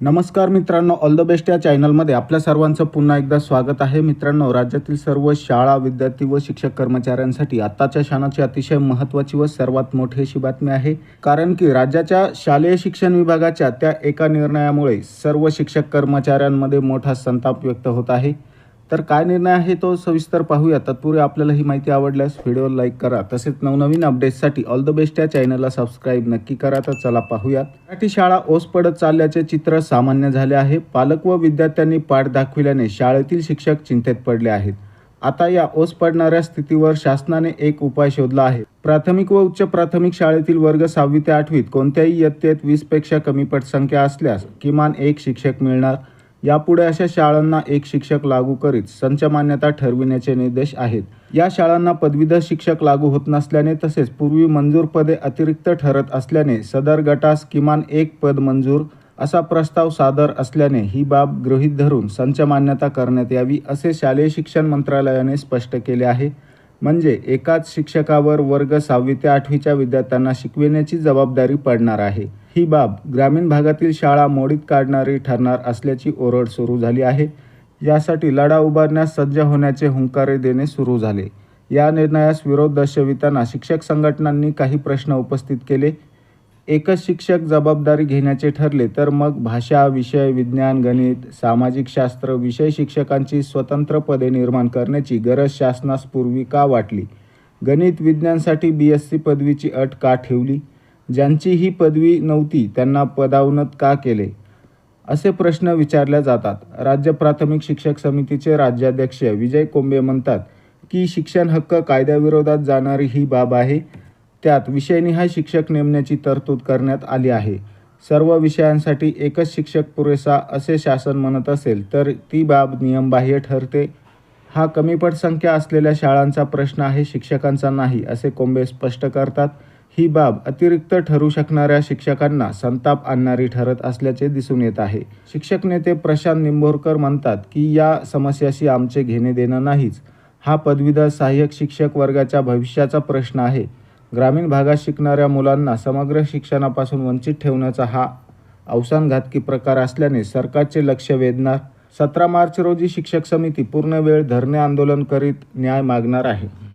नमस्कार मित्रांनो all the best या चॅनलमध्ये आपल्या सर्वांचं पुन्हा एकदा स्वागत आहे. मित्रांनो राज्यातील सर्व शाळा विद्यार्थी व शिक्षक कर्मचाऱ्यांसाठी आत्ताच्या क्षणाची अतिशय महत्त्वाची व सर्वात मोठी अशी बातमी आहे. कारण की राज्याच्या शालेय शिक्षण विभागाच्या त्या एका निर्णयामुळे सर्व शिक्षक कर्मचाऱ्यांमध्ये मोठा संताप व्यक्त होत आहे. तर काय निर्णय आहे तो सविस्तर पाहूया. तत्पूर्वी आपल्याला ही माहिती आवडल्यास व्हिडिओ लाईक करा. तसेच नवनवीन अपडेट्ससाठी ऑल द बेस्ट या चॅनलला सबस्क्राईब नक्की करा. तर चला पाहूयात. मराठी शाळा ओस पडत चालल्याचे चित्र सामान्य झाले आहे. पालक व विद्यार्थ्यांनी पाठ दाखविल्याने शाळेतील शिक्षक चिंतेत पडले आहेत. आता या ओस पडणाऱ्या स्थितीवर शासनाने एक उपाय शोधला आहे. प्राथमिक व उच्च प्राथमिक शाळेतील वर्ग सहावी ते आठवीत कोणत्याही इयत्तेत वीसपेक्षा कमी पटसंख्या असल्यास किमान एक शिक्षक मिळणार. यापुढे अशा शाळांना एक शिक्षक लागू करीत संच मान्यता ठरविण्याचे निर्देश आहेत. या शाळांना पदवीधर शिक्षक लागू होत नसल्याने तसेच पूर्वी मंजूर पदे अतिरिक्त ठरत असल्याने सदर गटास किमान एक पद मंजूर असा प्रस्ताव सादर असल्याने ही बाब गृहीत धरून संच मान्यता करण्यात यावी असे शालेय शिक्षण मंत्रालयाने स्पष्ट केले आहे. म्हणजे एकाच शिक्षकावर वर्ग सहावी ते आठवीच्या विद्यार्थ्यांना शिकविण्याची जबाबदारी पडणार आहे. ही बाब ग्रामीण भागातील शाळा मोडीत काढणारी ठरणार असल्याची ओरड सुरू झाली आहे. यासाठी लढा उभारण्यास सज्ज होण्याचे हुंकारे देणे सुरू झाले. या निर्णयास विरोध दर्शविताना शिक्षक संघटनांनी काही प्रश्न उपस्थित केले. एकच शिक्षक जबाबदारी घेण्याचे ठरले तर मग भाषा विषय विज्ञान गणित सामाजिक शास्त्र विषय शिक्षकांची स्वतंत्र पदे निर्माण करण्याची गरज शासनास पूर्वी का वाटली? गणित विज्ञानसाठी बी एस सी पदवीची अट का ठेवली? ज्यांची ही पदवी नव्हती त्यांना पदावनत का केले? असे प्रश्न विचारले जातात. राज्य प्राथमिक शिक्षक समितीचे राज्याध्यक्ष विजय कोंबे म्हणतात की शिक्षण हक्क कायद्याविरोधात जाणारी ही बाब आहे. त्यात विषयनिहाय शिक्षक नेमण्याची तरतूद करण्यात आली आहे. सर्व विषयांसाठी एकच शिक्षक पुरेसा असे शासन म्हणत असेल तर ती बाब नियमबाह्य ठरते. हा कमी पटसंख्या असलेल्या शाळांचा प्रश्न आहे शिक्षकांचा नाही असे कोंबे स्पष्ट करतात. ही बाब अतिरिक्त ठरू शकणाऱ्या शिक्षकांना संताप आणणारी ठरत असल्याचे दिसून येत आहे. शिक्षक नेते प्रशांत निंबोरकर म्हणतात की या समस्याशी आमचे घेणे देणं नाहीच. हा पदवीधर सहाय्यक शिक्षक वर्गाच्या भविष्याचा प्रश्न आहे. ग्रामीण भागात शिकणाऱ्या मुलांना समग्र शिक्षणापासून वंचित ठेवण्याचा हा अवसानघातकी प्रकार असल्याने सरकारचे लक्ष वेधणार. सतरा मार्च रोजी शिक्षक समिती पूर्ण वेळ धरणे आंदोलन करीत न्याय मागणार आहे.